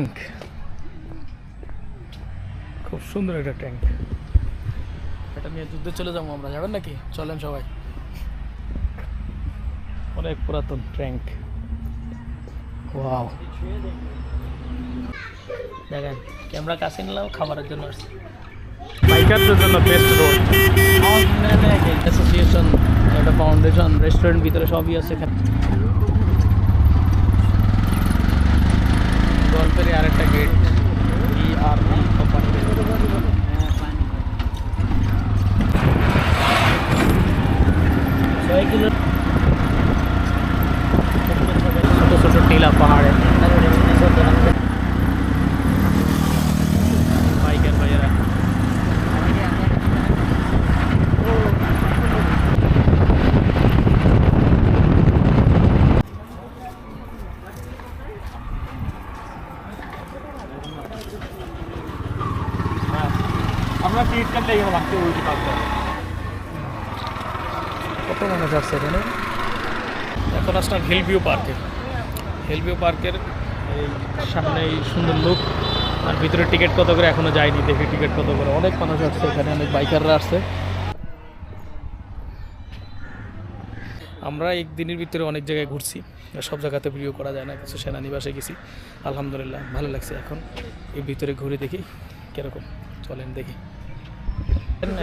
Tank. খুব সুন্দর একটা ট্যাঙ্ক। এটা নিয়ে যুদ্ধে চলে যাব আমরা যাবেন নাকি? চলেন সবাই। অনেক পুরাতন ট্যাঙ্ক। ওয়াও। দেখেন ক্যামেরা কাছে নিলাম খাবারের জন্য আসছি। বাইকারদের জন্য বেস্ট রোড অ্যাসোসিয়েশন একটা ফাউন্ডেশন রেস্টুরেন্ট ভিতরে সবই আছে। oldular. এখন আসলাম হিল ভিউ পার্কে হিল ভিউ পার্কের এই সামনে এই সুন্দর লুক আর ভিতরে টিকিট কত করে এখনও যায়নি, দেখি টিকিট কত করে। অনেক মানুষ আসছে এখানে, অনেক বাইকাররা আসছে। আমরা একদিনের ভিতরে অনেক জায়গায় ঘুরছি সব জায়গাতে ভিডিও করা যায় না, কিছু সেনানিবাসে গেছি। আলহামদুলিল্লাহ, ভালো লাগছে এখন। এই ভিতরে ঘুরে দেখি কীরকম। চলেন দেখি।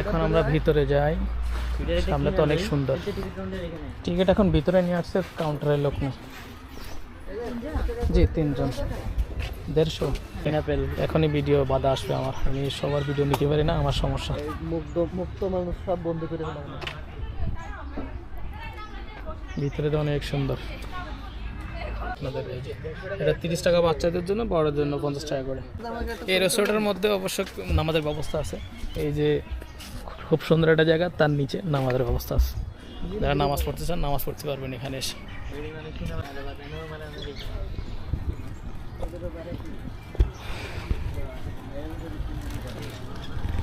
এখন আমরা ভিতরে যাই। সামনে তো অনেক সুন্দর। টিকিট এখন ভিতরে নিয়ে আসছে কাউন্টারের লোক না। জি তিনজন। দেড়শো। এখনই ভিডিও বাধা আসবে আমার। আমি সবার ভিডিও নিতে পারি না আমার সমস্যা। মুক্ত মুক্ত মানুষ সব বন্ধ করে ভিতরে তো অনেক সুন্দর। আপনাদের এই যে, এটা তিরিশ টাকা বাচ্চাদের জন্য, বড়দের জন্য পঞ্চাশ টাকা করে। এই রেসোর্টের মধ্যে অবশ্য নামাজের ব্যবস্থা আছে। এই যে, খুব সুন্দর একটা জায়গা, তার নিচে নামাজের ব্যবস্থা আছে। যারা নামাজ পড়তে চান, নামাজ পড়তে পারবেন এখানে এসে।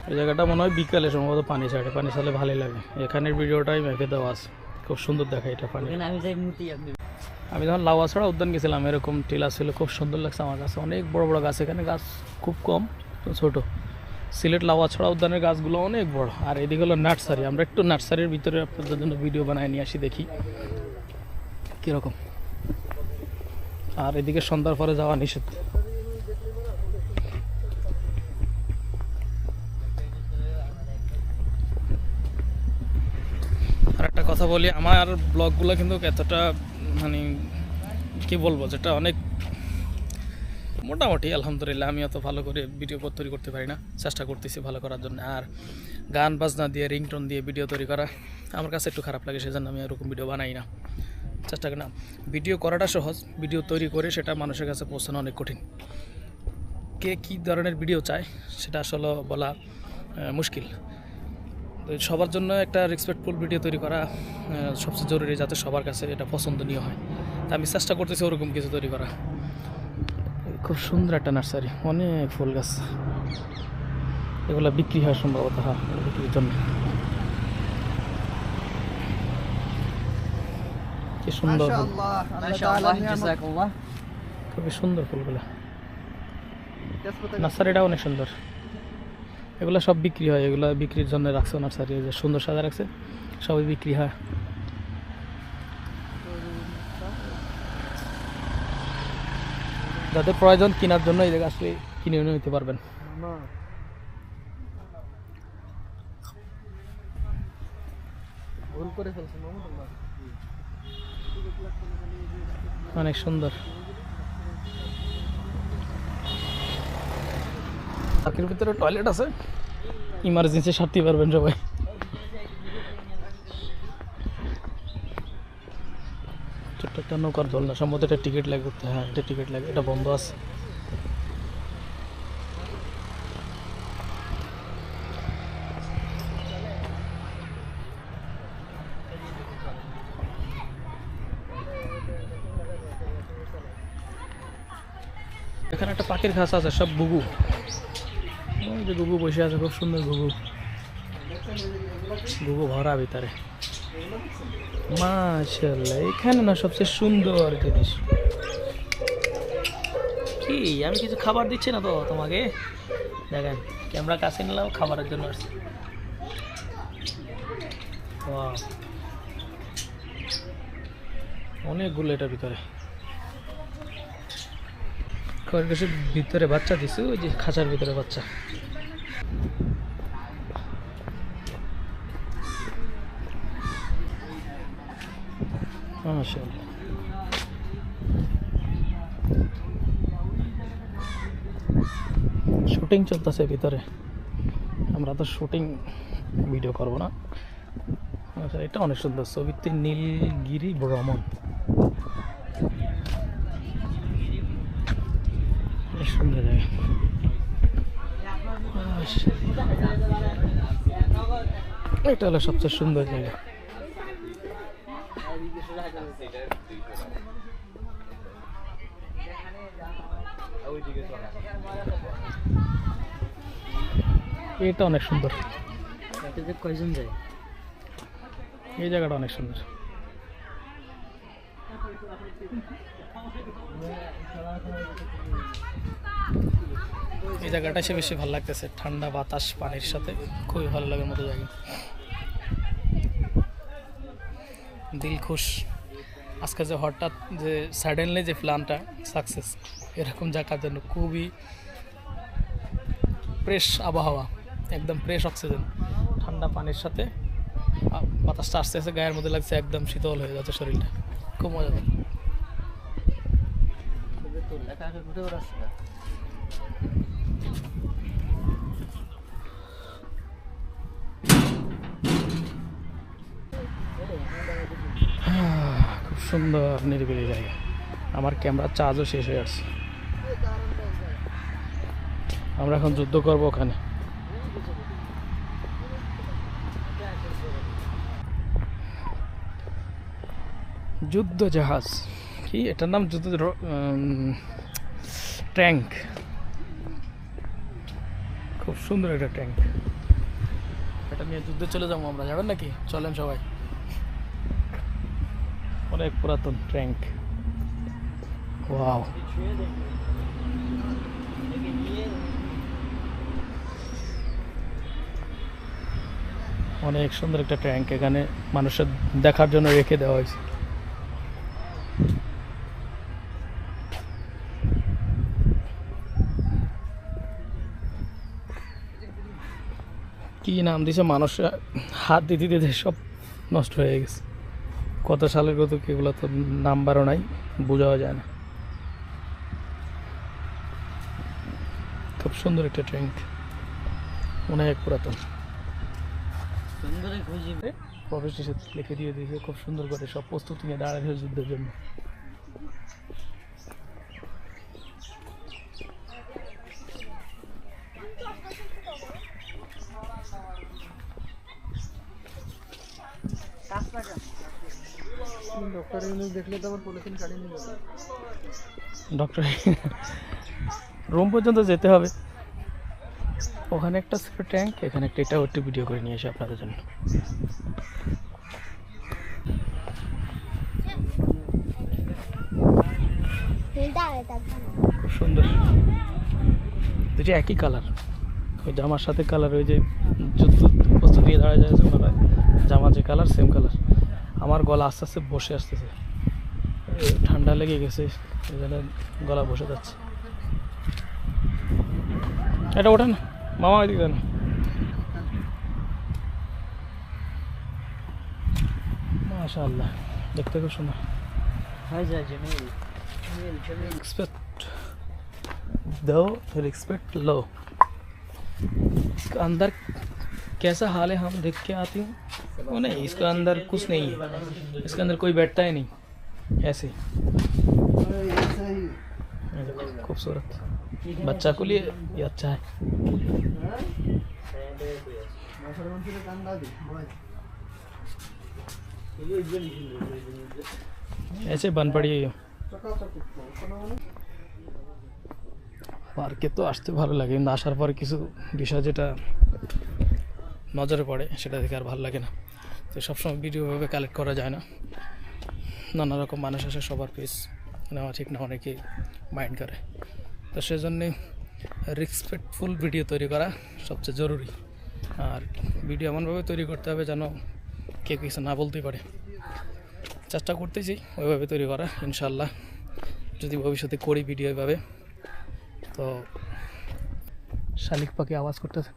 এই জায়গাটা মনে হয় বিকালে সম্ভবত পানি ছাড়ে। পানি ছাড়লে ভালোই লাগে। এখানের ভিডিওটাই ম্যাপে দেওয়া আছে। খুব সুন্দর দেখায় এটা পানি। আমি আমি যখন লাউয়াছড়া উদ্যান গেছিলাম, এরকম টিলা ছিল, খুব সুন্দর লাগছে আমার কাছে। অনেক বড় বড় গাছ, এখানে গাছ খুব কম ছোট। সিলেট লাউয়াছড়া উদ্যানের গাছগুলো অনেক বড়। আর এদিকে হলো নার্সারি, আমরা একটু নার্সারির ভিতরে আপনাদের জন্য ভিডিও বানিয়ে নিয়ে আসি, দেখি কীরকম। আর এদিকে সন্ধ্যার পরে যাওয়া নিষেধ। আর একটা কথা বলি, আমার ব্লগগুলো কিন্তু এতটা মানে কি বলব, যেটা অনেক মোটামুটি, আলহামদুলিল্লাহ, আমি অত ভালো করে ভিডিও তৈরি করতে পারি না। চেষ্টা করতেছি ভালো করার জন্য। আর গান বাজনা দিয়ে, রিংটোন দিয়ে ভিডিও তৈরি করা, আমার কাছে একটু খারাপ লাগে, সেজন্য আমি এরকম ভিডিও বানাই না। চেষ্টা করি না। ভিডিও করাটা সহজ ভিডিও তৈরি করে সেটা মানুষের কাছে পৌঁছানো অনেক কঠিন। কে কী ধরনের ভিডিও চায়, সেটা আসলে বলা মুশকিল। তো সবার জন্য একটা রেসপেক্টফুল ভিডিও তৈরি করা সবচেয়ে জরুরি যাতে সবার কাছে এটা পছন্দনীয় হয়। তা আমি চেষ্টা করতেছি ওরকম কিছু তৈরি করা। খুব সুন্দর একটা নার্সারি অনেক ফুল গাছ। এগুলো বিক্রি হয় সম্ভবত হ্যাঁ বিক্রির জন্য। কি সুন্দর ফুল। মাশাআল্লাহ জাযাকাল্লাহ খুবই সুন্দর ফুলগুলো। নার্সারিটা অনেক সুন্দর। এগুলো সব বিক্রি হয় এগুলো বিক্রির জন্য রাখছে নার্সারি যে সুন্দর সাজা রাখছে সবই বিক্রি হয়। যাদের প্রয়োজন কেনার জন্য এই জায়গা আসলে কিনে নিতে পারবেন। অনেক সুন্দর। পাখির ভিতরে টয়লেট আছে? ইমার্জেন্সি সারতে পারবেন সবাই। ছোট্ট একটা নৌকার দোলনা সম্ভবত এটা টিকিট লাগে করতে হ্যাঁ এটা টিকিট লাগে, এটা বন্ধ আছে। এখানে একটা পাখির ঘাস আছে, সব ওই যে গুগু বসে আছে, খুব সুন্দর গুগু গুগু ভরা ভিতরে। মাশাল্লাহ এখানে না সবচেয়ে সুন্দর জিনিস। কি, আমি কিছু খাবার দিচ্ছি না তো তোমাকে? দেখেন, ক্যামেরা কাছে নিলাম, খাবারের জন্য আসছি. অনেকগুলো এটার ভিতরে। খরগোশের ভিতরে বাচ্চা দিছে, ওই যে খাঁচার ভিতরে বাচ্চা। শুটিং চলতেছে ভিতরে। আমরা তো শুটিং ভিডিও করব না। আচ্ছা এটা অনেক সুন্দর। ছবিতে নীলগিরি ভ্রমণ বেশ সুন্দর জায়গা। এটা হলো সবচেয়ে সুন্দর জায়গা। এটা অনেক সুন্দর। কয়জন যায় এই জায়গাটা অনেক সুন্দর। এই জায়গাটা সে বেশি ভালো লাগতেছে। ঠান্ডা বাতাস, পানির সাথে খুবই ভালো লাগার মতো জায়গা। দিল খুশ। আজকে যে হঠাৎ যে সাডেনলি যে প্ল্যানটা সাকসেস এরকম জায়গার জন্য খুবই ফ্রেশ আবহাওয়া, একদম ফ্রেশ অক্সিজেন ঠান্ডা পানির সাথে বাতাসটা আস্তে আস্তে গায়ের মধ্যে লাগছে, একদম শীতল হয়ে যাচ্ছে শরীরটা। খুব মজা খুব সুন্দর নিরিবিলি জায়গা। আমার ক্যামেরার চার্জও শেষ হয়ে আসছে। আমরা এখন যুদ্ধ করব ওখানে। যুদ্ধ জাহাজ। কি? এটার নাম যুদ্ধ ট্যাঙ্ক। খুব সুন্দর একটা ট্যাঙ্ক। এটা নিয়ে যুদ্ধে চলে যাব আমরা, যাবেন নাকি? চলেন সবাই। অনেক পুরাতন ট্যাঙ্ক। ওয়াও। অনেক সুন্দর একটা ট্যাঙ্ক এখানে মানুষের দেখার জন্য রেখে দেওয়া হয়েছে। কি নাম দিছে মানুষ হাত দিতে দিতে সব নষ্ট হয়ে গেছে। কত সালের কত এগুলো তো নাম্বারও নাই বোঝাও যায় না। খুব সুন্দর একটা ট্যাঙ্ক অনেক পুরাতন। সুন্দর খুঁজি। প্রবেশ লিখে দিয়ে দিয়েছে খুব সুন্দর করে সব প্রস্তুতি নিয়ে দাঁড়াবে যুদ্ধের জন্য। ডক্টর ইউনুস দেখলে তো আমার পলিথিন কাটিয়ে নিয়ে ডক্টর রুম পর্যন্ত যেতে হবে। ওখানে একটা ছিল ট্যাঙ্ক এখানে একটা এটাও একটু ভিডিও করে নিয়ে এসে আপনাদের জন্য। খুব সুন্দর। দুটি একই কালার ওই জামার সাথে কালার ওই যে যুদ্ধ দিয়ে দাঁড়ায় যায় ওনারা জামা যে কালার সেম কালার আমার গলা আস্তে আস্তে বসে আসতেছে এ, ঠান্ডা লেগে গেছে এই জন্য গলা বসে যাচ্ছে এটা ওঠে না মামা এদিকে দেন মাশাআল্লাহ দেখতে খুব সুন্দর হয়ে যায় জমিল জমিল জমিল रिस्पेक्ट दो रिस्पेक्ट लो इसका अंदर कैसा हाल है हम देख के आती हूँ वो नहीं इसका अंदर कुछ नहीं है इसके अंदर कोई बैठता ही नहीं ऐसे ये देखो, खूबसूरत बच्चा को लिए ये अच्छा है ऐसे बन पड़ी है ये। পার্কে তো আসতে ভালো লাগে কিন্তু আসার পরে কিছু বিষয় যেটা নজরে পড়ে, সেটা দেখে আর ভালো লাগে না। তো সবসময় ভিডিওভাবে কালেক্ট করা যায় না। নানা রকম মানুষ আসে, সবার পিস নেওয়া ঠিক না অনেকে মাইন্ড করে। তো সেজন্যে রেসপেক্টফুল ভিডিও তৈরি করা সবচেয়ে জরুরি। আর ভিডিও এমনভাবে তৈরি করতে হবে যেন কেউ কিছু না বলতে পারে। চেষ্টা করতেছি ওইভাবে তৈরি করা ইনশাল্লাহ যদি ভবিষ্যতে করি ভিডিও এভাবে, তো শালিক পাখি আওয়াজ করতেছে।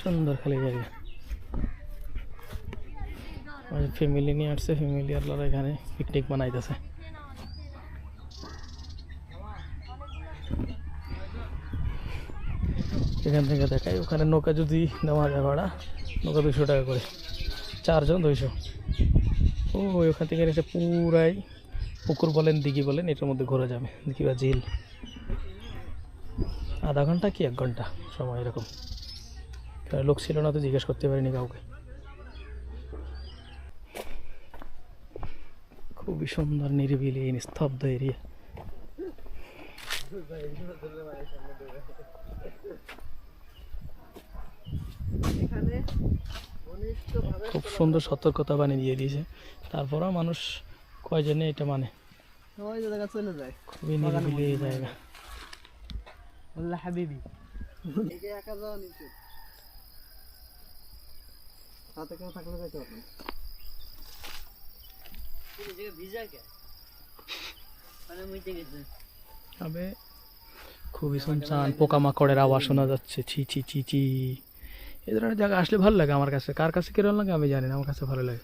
সুন্দর খালি জায়গা। ফ্যামিলি নিয়ে আসছে ফ্যামিলি লোক এখানে পিকনিক বানাইতেছে। এখান থেকে দেখাই, ওখানে নৌকা যদি নেওয়া যায় ভাড়া, নৌকা দুশো টাকা করে। চারজন দুইশো। ও ওখান থেকে এসে পুরাই পুকুর বলেন, দিঘি বলেন, এটার মধ্যে ঘোরা যাবে। দিঘি বা ঝিল। আধা ঘণ্টা কি এক ঘণ্টা? সময় এরকম। লোক ছিল না তো জিজ্ঞেস করতে পারিনি কাউকে। খুবই সুন্দর, নিরিবিলি, নিস্তব্ধ এরিয়া। খুব সুন্দর সতর্কতা বানিয়ে দিয়ে দিয়েছে। তারপরেও মানুষ কয়জনে এটা মানে? সবাই জায়গা চলে যায়। খুবই নিরিবিলি এই জায়গা। আল্লাহ হাবিবি। একে একা যাওয়া নিচে হাতে কেউ থাকলে যেতে হবে তবে খুবই শুনছান পোকামাকড়ের আওয়াজ শোনা যাচ্ছে ছি ছি ছি ছি। এ ধরনের জায়গা আসলে ভালো লাগে আমার কাছে। কার কাছে কীরকম লাগে আমি জানি না আমার কাছে ভালো লাগে।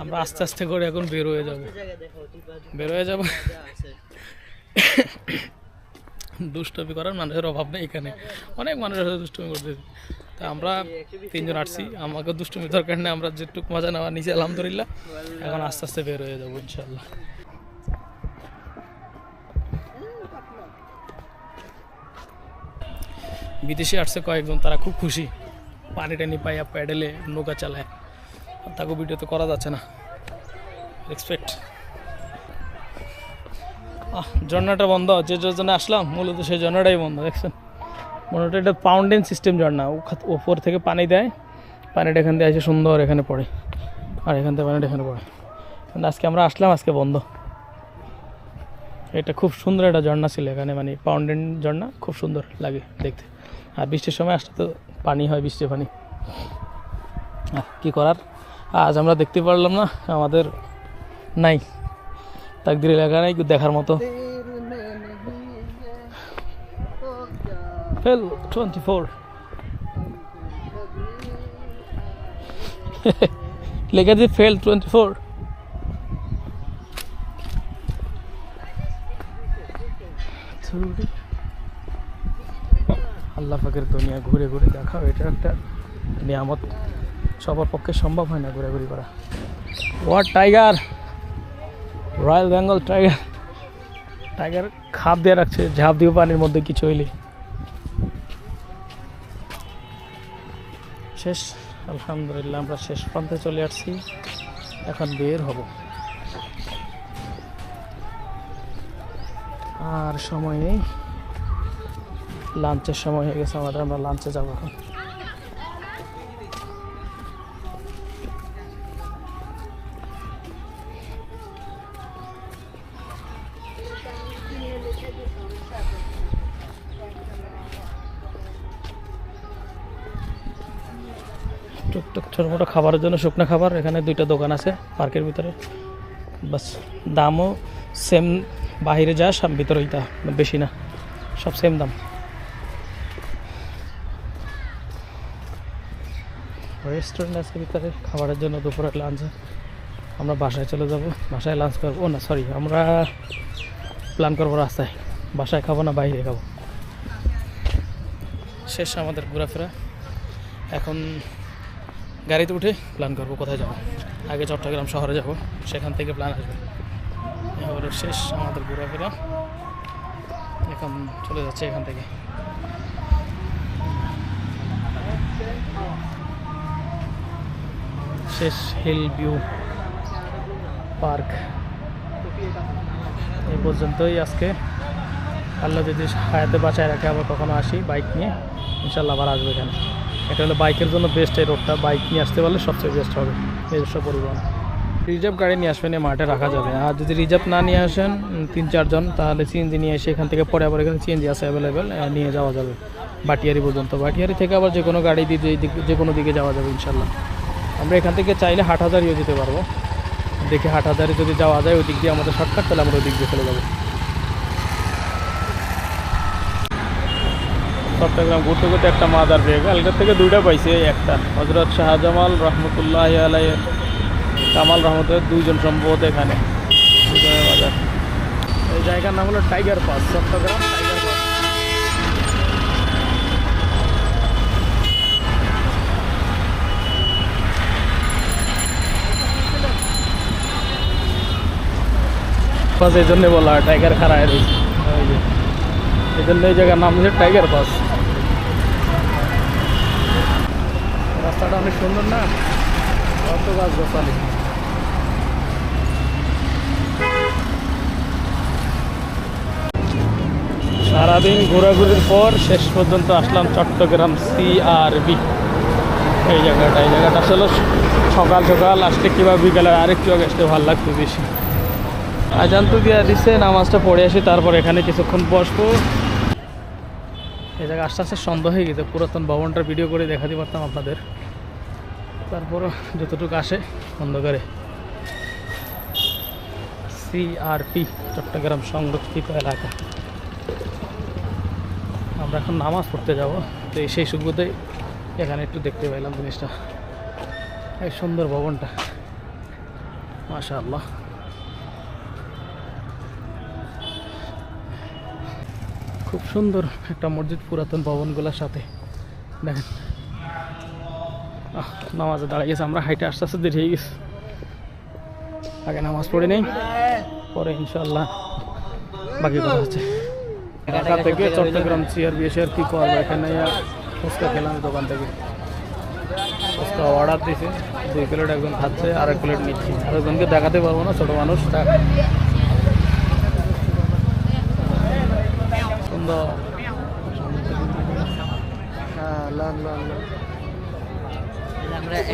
আমরা আস্তে আস্তে করে এখন বের হয়ে যাব। বের হয়ে যাব। দুষ্টমি করার মানুষের অভাব নেই এখানে। অনেক মানুষ আছে দুষ্টমি করতেছে। তা আমরা তিনজন আসছি। আমাকে দুষ্টমি দরকার নেই। আমরা যেটুক মজা নেওয়া নিচে, আলহামদুলিল্লাহ। এখন আস্তে আস্তে বের হয়ে যাব ইনশাল্লাহ বিদেশি আসছে কয়েকজন, তারা খুব খুশি। পানি টানি পাইয়া প্যাডেলে নৌকা চালায় আর তাকে ভিডিও তো করা যাচ্ছে না এক্সপেক্ট ঝর্ণাটা বন্ধ যে জন্য আসলাম মূলত সেই ঝর্ণাটাই বন্ধ দেখছেন মনে হচ্ছে এটা পাউন্ডেন সিস্টেম ঝর্ণা ওপর থেকে পানি দেয় পানিটা এখান দিয়ে এসে সুন্দর এখানে পড়ে আর এখান থেকে পানিটা এখানে পড়ে কিন্তু আজকে আমরা আসলাম আজকে বন্ধ এটা খুব সুন্দর একটা ঝর্ণা ছিল এখানে মানে পাউন্ডেন ঝর্ণা খুব সুন্দর লাগে দেখতে আর বৃষ্টির সময় আসলে তো পানি হয়, বৃষ্টির পানি। কি করার? আজ আমরা দেখতে পারলাম না, আমাদের নাই, তাকদির এলাকা নাই দেখার মতো। ফেল টোয়েন্টি ফোর লেখা দিয়ে ফেল টোয়েন্টি ফোর আল্লাহ পাকের দুনিয়া ঘুরে ঘুরে দেখাও, এটা একটা নিয়ামত। সবার পক্ষে সম্ভব হয় না ঘুরাঘুরি করা। War tiger royal Bengal tiger tiger খাপ দিয়ে রাখছে, ঝাঁপ দিয়ে পানির মধ্যে কিছু হইলে। শেষ, আলহামদুলিল্লাহ, আমরা শেষ প্রান্তে চলে আসছি। এখন বের হব। আর সময় নেই। লাঞ্চের সময় হয়ে গেছে, আমাদের আমরা লাঞ্চে যাব এখন। ছোটো মোটো খাবারের জন্য শুকনো খাবার, এখানে দুইটা দোকান আছে পার্কের ভিতরে। বাস, দামও সেম বাইরে যা সব ভিতরে ওইটা বেশি না, সব সেম দাম। রেস্টুরেন্ট আছে ভিতরে খাবারের জন্য দুপুরে লাঞ্চ আমরা বাসায় চলে যাব। বাসায় লাঞ্চ করব। না সরি আমরা প্ল্যান করব রাস্তায়। বাসায় খাব না, বাইরে খাব। শেষ আমাদের ঘোরাফেরা। এখন গাড়িতে উঠে প্ল্যান করব কোথায় যাব। আগে চট্টগ্রাম শহরে যাব। সেখান থেকে প্ল্যান আসবে। এবারে শেষ আমাদের ঘোরাফেরা। এখন চলে যাচ্ছে এখান থেকে। শেষ হিল ভিউ পার্ক এই পর্যন্তই আজকে। আল্লাহ যদি হায়াতে বাঁচায় রাখে, আবার কখনো আসি বাইক নিয়ে ইনশাল্লাহ আবার আসবে এখানে। এটা হলো বাইকের জন্য বেস্ট এই রোডটা বাইক নিয়ে আসতে পারলে সবচেয়ে বেস্ট হবে। নিজস্ব পরিবহন। রিজার্ভ গাড়ি নিয়ে আসবেন, এই মাঠে রাখা যাবে। আর যদি রিজার্ভ না নিয়ে আসেন তিন চারজন তাহলে সিএনজি নিয়ে এসে এখান থেকে পরে আবার এখানে সিএনজি আছে অ্যাভেলেবেল নিয়ে যাওয়া যাবে। বাটিয়ারি পর্যন্ত। বাটিয়ারি থেকে আবার যে কোনো গাড়ি দিয়ে যে কোনো দিকে যাওয়া যাবে ইনশাল্লাহ আমরা এখান থেকে চাইলে হাট হাজারিও যেতে পারব। দেখে হাট হাজারে যদি যাওয়া যায় ওই দিক দিয়ে আমাদের শর্টকাট তাহলে আমরা ওই দিক দিয়ে চলে যাব। চট্টগ্রাম ঘুরতে ঘুরতে একটা মাদার পেয়ে এটার থেকে দুইটা পাইছে, একটা হজরত শাহজামাল রহমতুল্লাহ আলাই কামাল রহমতের দুইজন সম্ভবত এখানে। বাজার এই জায়গার নাম হলো টাইগার পাস, চট্টগ্রাম পাস এই জন্যে বলা হয় টাইগার খারায় রয়েছে। এই জন্য এই জায়গার নাম হচ্ছে টাইগার পাস রাস্তাটা অনেক সুন্দর না? কত গাছ গোছালি। সারাদিন ঘোরাঘুরির পর শেষ পর্যন্ত আসলাম চট্টগ্রাম সিআরবি এই জায়গাটা এই জায়গাটা আসলে সকাল সকাল আসতে কিংবা বিকালে আরেকটু আগে আসতে ভালো লাগতো বেশি। আজান তো দিয়ে দিচ্ছে নামাজটা পড়ে আসি, তারপর এখানে কিছুক্ষণ বসবো। এই জায়গায় আস্তে আস্তে সন্দেহ হয়ে গেছে, পুরাতন ভবনটার ভিডিও করে দেখাতে পারতাম আপনাদের। তারপরও যতটুকু আসে, অন্ধকারে। সিআরপি চট্টগ্রাম সংরক্ষিত এলাকা। আমরা এখন নামাজ পড়তে যাব, তো সেই সুযোগে এখানে একটু দেখতে পেলাম জিনিসটা। এই সুন্দর ভবনটা মাশা আল্লাহ খুব সুন্দর একটা মসজিদ, পুরাতন ভবনগুলোর সাথে। দেখেন। নামাজে দাঁড়িয়ে গেছে, আমরা হাইটে আস্তে আস্তে দেরি হয়ে গেছে। আগে নামাজ পড়ে নেই, পরে ইনশাল্লাহ বাকি কথা হচ্ছে ঢাকা থেকে চট্টগ্রাম চেয়ার বিয়ে আর কি করব, এখানে ফুচকা খেলাম দোকান থেকে। ফুচকা অর্ডার দিয়েছে দুই প্লেট একজন খাচ্ছে, আর এক প্লেট নিচ্ছি আর একজনকে দেখাতে পারব না, ছোটো মানুষ সুন্দর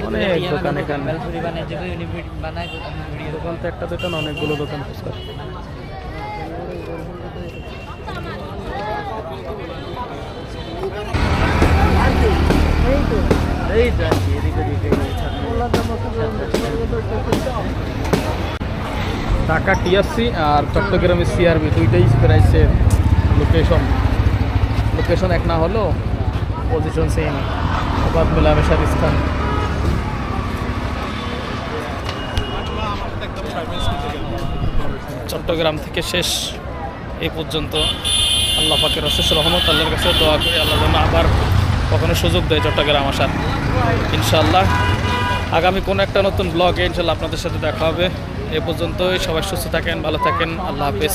অনেক দোকান এখানে। দোকান তো একটা দোকান অনেকগুলো দোকান ফুচকার এই তো এদিকে এদিকে ঢাকা টিএসসি আর চট্টগ্রামের সিআরবি দুইটাই প্রাইসে লোকেশন লোকেশন এক না হলেও পজিশন সেম অবাধ মেলামেশার স্থান। চট্টগ্রাম থেকে শেষ এই পর্যন্ত আল্লাহ পাকের অশেষ রহমত, আল্লাহর কাছে দোয়া করি, আল্লাহ যেন আবার কখনো সুযোগ দেয় চট্টগ্রাম আসার। ইনশাআল্লাহ আগামী কোনো একটা নতুন ব্লগে ইনশাল্লাহ আপনাদের সাথে দেখা হবে। এ পর্যন্তই, সবাই সুস্থ থাকেন, ভালো থাকেন, আল্লাহ হাফেজ।